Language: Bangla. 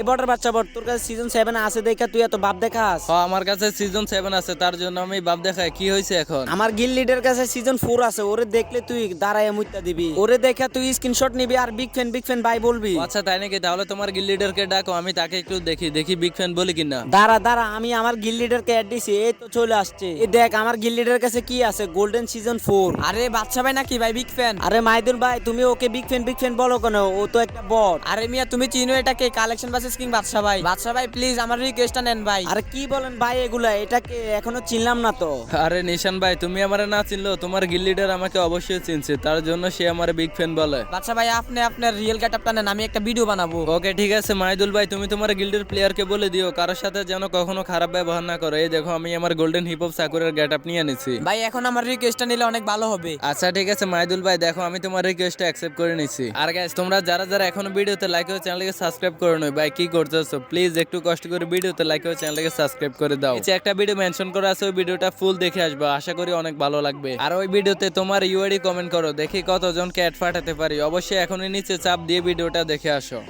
এ বটের বাচ্চা বট তোর কাছে সিজন সেভেন আছে দেখা তুই এত ভাব দেখাস? হ আমার কাছে সিজন সেভেন আছে তার জন্য আমি বাপ দেখাই কি হয়েছে এখন? আমার গিল লিডের কাছে সিজন ফোর আছে ওরে দেখলে তুই দাঁড়ায় মুইতা দিবি। ওরে দেখা তুই স্ক্রিনশট নিবি আর বিগ ফ্যান বিগ ফ্যান ভাই বলবি। আচ্ছা তাই নাকি? তাহলে তোমার গিল লিডারকে ডাকো আমি তাকে একটু দেখি দেখি বিগ ফ্যান বলি কিনা। দাঁড়া দাঁড়া আমি আমার গিল লিডারকে অ্যাড দিছি এই তো চলে আসছে। এ দেখ আমার গিল লিডার কাছে কি আছে? গোল্ডেন সিজন ফোর আরে বাচ্চা ভাই নাকি ভাই বিগ ফ্যান আরে মাইদুল ভাই তুমি ওকে বিগ ফ্যান বিগ ফ্যান বলো কেন? ও তো একটা বট আরে মিয়া তুমি চিনো এটাকে কালেকশন কিং বাদশা ভাই। বাদশা ভাই প্লিজ আমার রিকোয়েস্টটা নেন ভাই। আরে কি বলেন ভাই এগুলা? এটাকে এখনও চিনলাম না তো। আরে নিশান ভাই তুমি আমারে না চিনলো তোমার গিল লিডার আমাকে অবশ্যই চিনছে তার জন্য সে আমার বিগ ফ্যান বলে। বাচ্চা ভাই আপনি আপনার রিয়েল গেটআপটা নেন আমি একটা ভিডিও বানাবো। ওকে ঠিক আছে মাইদুল ভাই তুমি তোমার গিল্ডের প্লেয়ারকে বলে দিও কারোর সাথে যেন কখনো খারাপ ব্যবহার না করে। এই দেখো আমি আমার গোল্ডেন হিপ হপ সাকুরের গেট আপ নিয়ে নিছি। ভাই এখন আমার রিকোয়েস্টটা নিলে অনেক ভালো হবে। আচ্ছা ঠিক আছে মাইদুল ভাই দেখো আমি তোমার রিকোয়েস্টটা অ্যাকসেপ্ট করে নিছি। আর গাইস তোমরা যারা যারা এখনও ভিডিওতে লাইক ও চ্যানেলকে সাবস্ক্রাইব করে নয় ভাই কি করতেছো? প্লিজ একটু কষ্ট করে ভিডিওতে লাইক ও চ্যানেলটাকে সাবস্ক্রাইব করে দাও। নিচে একটা ভিডিও মেনশন করা আছে ওই ভিডিওটা ফুল দেখে আসবে। আশা করি অনেক ভালো লাগবে। আর ওই ভিডিওতে তোমার ইউআইডি কমেন্ট করো দেখি কতজনকে অ্যাড পাঠাতে পারি। অবশ্যই এখনই নিচে চাপ দিয়ে ভিডিওটা দেখে আসো।